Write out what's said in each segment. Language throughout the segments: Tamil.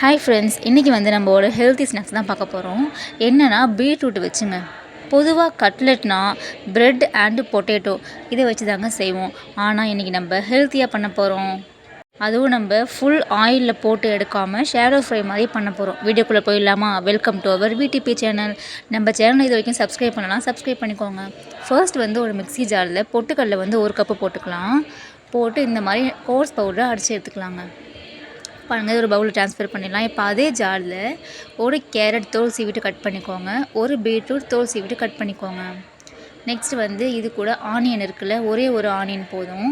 ஹாய் ஃப்ரெண்ட்ஸ் இன்றைக்கி வந்து நம்ம ஒரு ஹெல்த்தி ஸ்நாக்ஸ் தான் பார்க்க போகிறோம் என்னென்னா பீட்ரூட் வச்சுங்க. பொதுவாக கட்லெட்னா ப்ரெட் அண்டு பொட்டேட்டோ இதை வச்சு தாங்க செய்வோம். ஆனால் இன்றைக்கி நம்ம ஹெல்த்தியாக பண்ண போகிறோம் அதுவும் நம்ம ஃபுல் ஆயிலில் போட்டு எடுக்காமல் ஷேடோ ஃப்ரை மாதிரி பண்ண போகிறோம் வீடியோக்குள்ளே போயிடலாமா? Welcome to our VDP channel நம்ம சேனல் இது வரைக்கும் சப்ஸ்கிரைப் பண்ணலாம் சப்ஸ்கிரைப் பண்ணிக்கோங்க. ஃபர்ஸ்ட் வந்து ஒரு மிக்ஸி ஜாரில் பொட்டுக்கடலை வந்து ஒரு கப்பு போட்டுக்கலாம். போட்டு இந்த மாதிரி கோர்ஸ் பவுடரை அடித்து எடுத்துக்கலாங்க. பாருங்கள் ஒரு பவுலில் ட்ரான்ஸ்ஃபர் பண்ணிடலாம். இப்போ அதே ஜாரில் ஒரு கேரட் தோல் சீவிட்டு கட் பண்ணிக்கோங்க. ஒரு பீட்ரூட் தோல் சீவிட்டு கட் பண்ணிக்கோங்க. நெக்ஸ்ட் வந்து இது கூட ஆனியன் இருக்குல்ல ஒரே ஒரு ஆனியன் போதும்.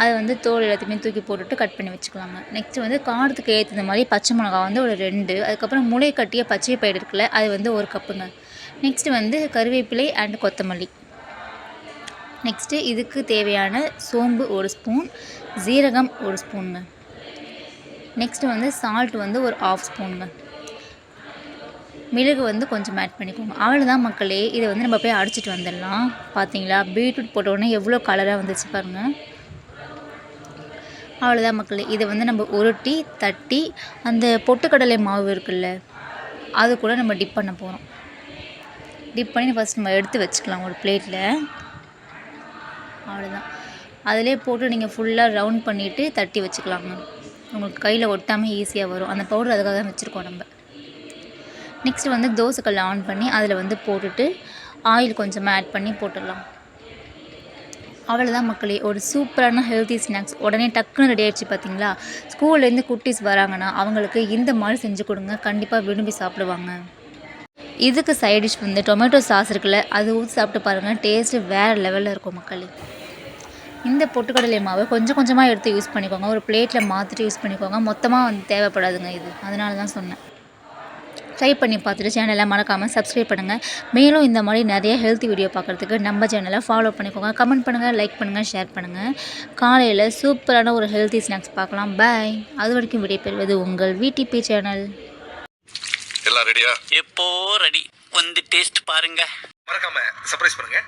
அதை வந்து தோல் எல்லாத்தையுமே தூக்கி போட்டுட்டு கட் பண்ணி வச்சுக்கலாங்க. நெக்ஸ்ட் வந்து காரத்துக்கு ஏற்றுந்த மாதிரி பச்சை மிளகா வந்து ஒரு ரெண்டு. அதுக்கப்புறம் முளை கட்டிய பச்சை பயிர் இருக்குல்ல அது வந்து ஒரு கப்புங்க. நெக்ஸ்ட் வந்து கருவேப்பிலை அண்ட் கொத்தமல்லி. நெக்ஸ்ட்டு இதுக்கு தேவையான சோம்பு ஒரு ஸ்பூன் ஜீரகம் ஒரு ஸ்பூனுங்க நெக்ஸ்ட்டு வந்து சால்ட் வந்து ஒரு ஆஃப் ஸ்பூனுங்க மிளகு வந்து கொஞ்சம் ஆட் பண்ணிக்கோங்க. அவ்வளோதான் மக்களே. இதை வந்து நம்ம போய் அடிச்சிட்டு வந்துடலாம். பார்த்தீங்களா பீட்ரூட் போட்டோடனே எவ்வளோ கலராக வந்துச்சு பாருங்கள் அவ்வளோதான் மக்களே. இதை வந்து நம்ம உருட்டி தட்டி அந்த பொட்டுக்கடலை மாவு இருக்குல்ல அது கூட நம்ம டிப் பண்ண போகிறோம் டிப் பண்ணி ஃபஸ்ட் நம்ம எடுத்து வச்சுக்கலாம் ஒரு பிளேட்டில் அவ்வளோதான் அதிலே போட்டு நீங்கள் ஃபுல்லாக ரவுண்ட் பண்ணிவிட்டு தட்டி வச்சுக்கலாங்க உங்களுக்கு கையில் ஒட்டாமல் ஈஸியாக வரும். அந்த பவுடர் அதுக்காக தான் வச்சுருக்கோம் நம்ம. நெக்ஸ்ட் வந்து தோசைக்கல் ஆன் பண்ணி அதில் வந்து போட்டுட்டு ஆயில் கொஞ்சமாக ஆட் பண்ணி போட்டுடலாம். அவ்வளோதான் மக்களே. ஒரு சூப்பரான ஹெல்த்தி ஸ்நாக்ஸ் உடனே டக்குன்னு ரெடி ஆயிடுச்சு பார்த்தீங்களா ஸ்கூல்லேருந்து குட்டீஸ் வராங்கன்னா அவங்களுக்கு இந்த மாதிரி செஞ்சு கொடுங்க. கண்டிப்பாக விரும்பி சாப்பிடுவாங்க. இதுக்கு சைட் டிஷ் வந்து டொமேட்டோ சாஸ் இருக்குல்ல அது ஊற்றி சாப்பிட்டு பாருங்கள் டேஸ்ட்டு வேறு லெவலில் இருக்கும் மக்களே. இந்த பொட்டுக்கடலை மாவை கொஞ்சம் கொஞ்சமாக எடுத்து யூஸ் பண்ணிக்கோங்க. ஒரு பிளேட்டில் மாற்றிட்டு யூஸ் பண்ணிக்கோங்க. மொத்தமாக வந்து தேவைப்படாதுங்க இது. அதனால தான் சொன்னேன். ட்ரை பண்ணி பார்த்துட்டு சேனலை மறக்காமல் சப்ஸ்கிரைப் பண்ணுங்கள் மேலும் இந்த மாதிரி நிறைய ஹெல்த்தி வீடியோ பார்க்குறதுக்கு நம்ம சேனலை ஃபாலோ பண்ணிக்கோங்க. கமெண்ட் பண்ணுங்கள் லைக் பண்ணுங்கள் ஷேர் பண்ணுங்கள் காலையில் சூப்பரான ஒரு ஹெல்த்தி ஸ்நாக்ஸ் பார்க்கலாம். பாய் அது வரைக்கும் விடைபெறுவது உங்கள் விடிபி சேனல் எல்லாம் ரெடியா எப்போ ரெடி வந்து டேஸ்ட் பாருங்க. மறக்காம சர்ப்ரைஸ் பண்ணுங்க.